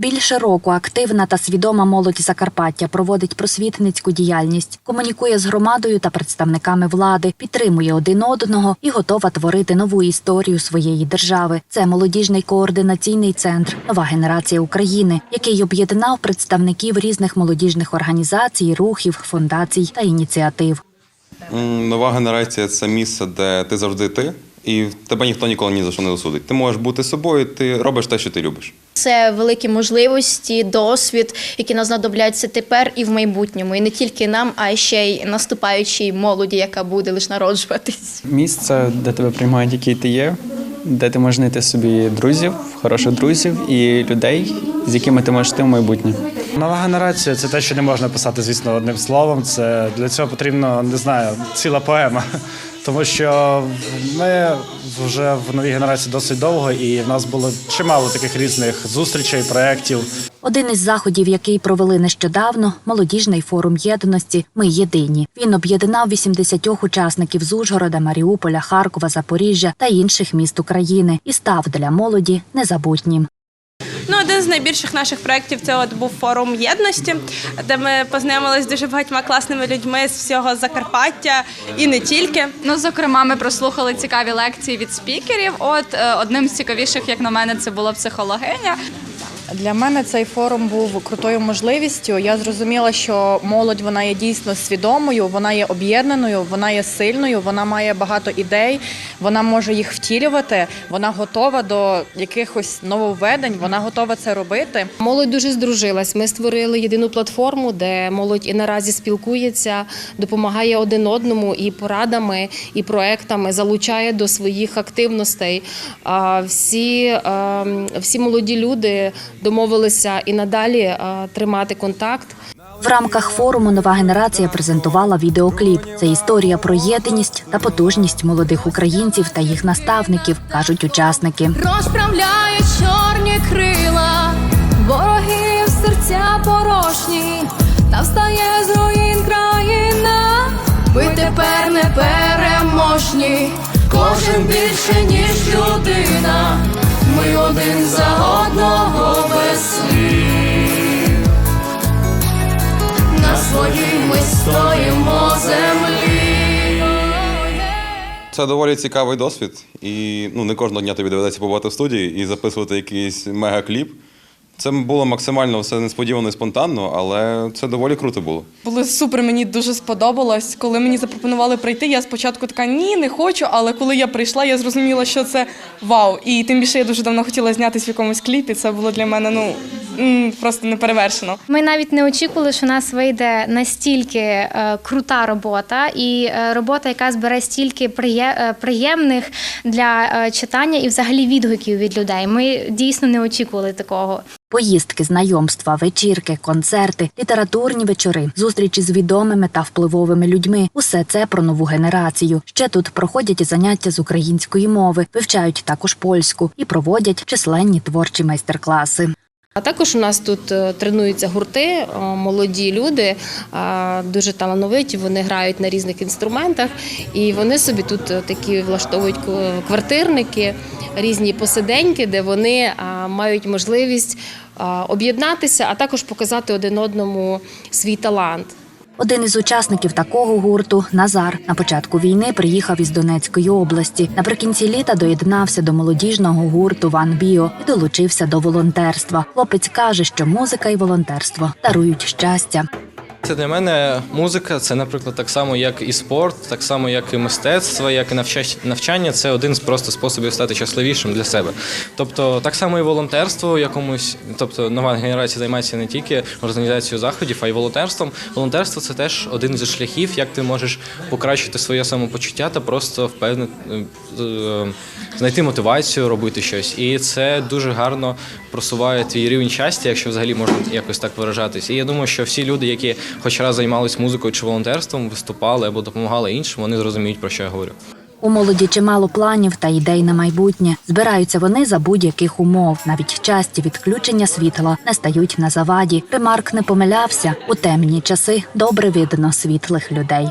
Більше року активна та свідома молодь Закарпаття проводить просвітницьку діяльність, комунікує з громадою та представниками влади, підтримує один одного і готова творити нову історію своєї держави. Це молодіжний координаційний центр Нова генерація України, який об'єднав представників різних молодіжних організацій, рухів, фундацій та ініціатив. Нова генерація це місце, де ти завжди ти, і тебе ніхто ніколи ні за що не осудить. Ти можеш бути собою, ти робиш те, що ти любиш. Це великі можливості, досвід, які нам знадобляться тепер і в майбутньому. І не тільки нам, а й ще й наступаючій молоді, яка буде лише народжуватись. Місце, де тебе приймають, який ти є, де ти можеш знайти собі друзів, хороших друзів і людей, з якими ти можеш йти в майбутнє. Нова генерація це те, що не можна писати, звісно, одним словом. Це для цього потрібно, не знаю, ціла поема. Тому що ми вже в новій генерації досить довго, і в нас було чимало таких різних зустрічей, проєктів. Один із заходів, який провели нещодавно, молодіжний форум єдності Ми єдині. Він об'єднав 80 учасників з Ужгорода, Маріуполя, Харкова, Запоріжжя та інших міст України і став для молоді незабутнім. Ну, один з найбільших наших проєктів це от був форум єдності, де ми познайомилися з дуже багатьма класними людьми з всього Закарпаття і не тільки. Ну, зокрема, ми прослухали цікаві лекції від спікерів. От е, одним з цікавіших, як на мене, це була психологиня. Для мене цей форум був крутою можливістю. Я зрозуміла, що молодь вона є дійсно свідомою, вона є об'єднаною, вона є сильною, вона має багато ідей, вона може їх втілювати, вона готова до якихось нововведень, вона готова це робити. Молодь дуже здружилась. Ми створили єдину платформу, де молодь і наразі спілкується, допомагає один одному і порадами, і проектами, залучає до своїх активностей. Всі, е, всі молоді люди домовилися і надалі е, тримати контакт. В рамках форуму нова генерація презентувала відеокліп. Це історія про єдиність та потужність молодих українців та їх наставників, кажуть учасники. розправляє чорні крила, ворогів серця порожні, та встає з руїн країна. Ви тепер не переможні, кожен більше, ніж людина. Ми один за одного без слів. На своїй ми стоїмо землі. Це доволі цікавий досвід, і ну, не кожного дня тобі доведеться побувати в студії і записувати якийсь мегакліп. Це було максимально все несподівано і спонтанно, але це доволі круто було. Було супер, мені дуже сподобалось. Коли мені запропонували прийти, я спочатку така ні, не хочу. Але коли я прийшла, я зрозуміла, що це вау. І тим більше я дуже давно хотіла знятися в якомусь кліпі. Це було для мене ну просто неперевершено. Ми навіть не очікували, що у нас вийде настільки е, крута робота, і е, робота, яка збере стільки приє- е, приємних для е, читання і взагалі відгуків від людей. Ми дійсно не очікували такого. Поїздки, знайомства, вечірки, концерти, літературні вечори, зустрічі з відомими та впливовими людьми усе це про нову генерацію. Ще тут проходять і заняття з української мови, вивчають також польську і проводять численні творчі майстер-класи. А також у нас тут е, тренуються гурти, е, молоді люди, е, дуже талановиті. Вони грають на різних інструментах, і вони собі тут такі влаштовують квартирники, різні посиденьки, де вони мають можливість об'єднатися, а також показати один одному свій талант. Один із учасників такого гурту Назар на початку війни приїхав із Донецької області. Наприкінці літа доєднався до молодіжного гурту Ван Біо і долучився до волонтерства. Хлопець каже, що музика і волонтерство дарують щастя. Це для мене музика, це, наприклад, так само, як і спорт, так само, як і мистецтво, як і навча- навчання. Це один з просто способів стати щасливішим для себе. Тобто, так само і волонтерство якомусь, тобто нова генерація займається не тільки організацією заходів, а й волонтерством. Волонтерство це теж один зі шляхів, як ти можеш покращити своє самопочуття та просто впевнити е, знайти мотивацію робити щось. І це дуже гарно просуває твій рівень щастя, якщо взагалі можна якось так виражатись. І я думаю, що всі люди, які хоч раз займалися музикою чи волонтерством, виступали або допомагали іншим, вони зрозуміють, про що я говорю. У молоді чимало планів та ідей на майбутнє. Збираються вони за будь-яких умов. Навіть часті відключення світла не стають на заваді. Ремарк не помилявся у темні часи. Добре видно світлих людей.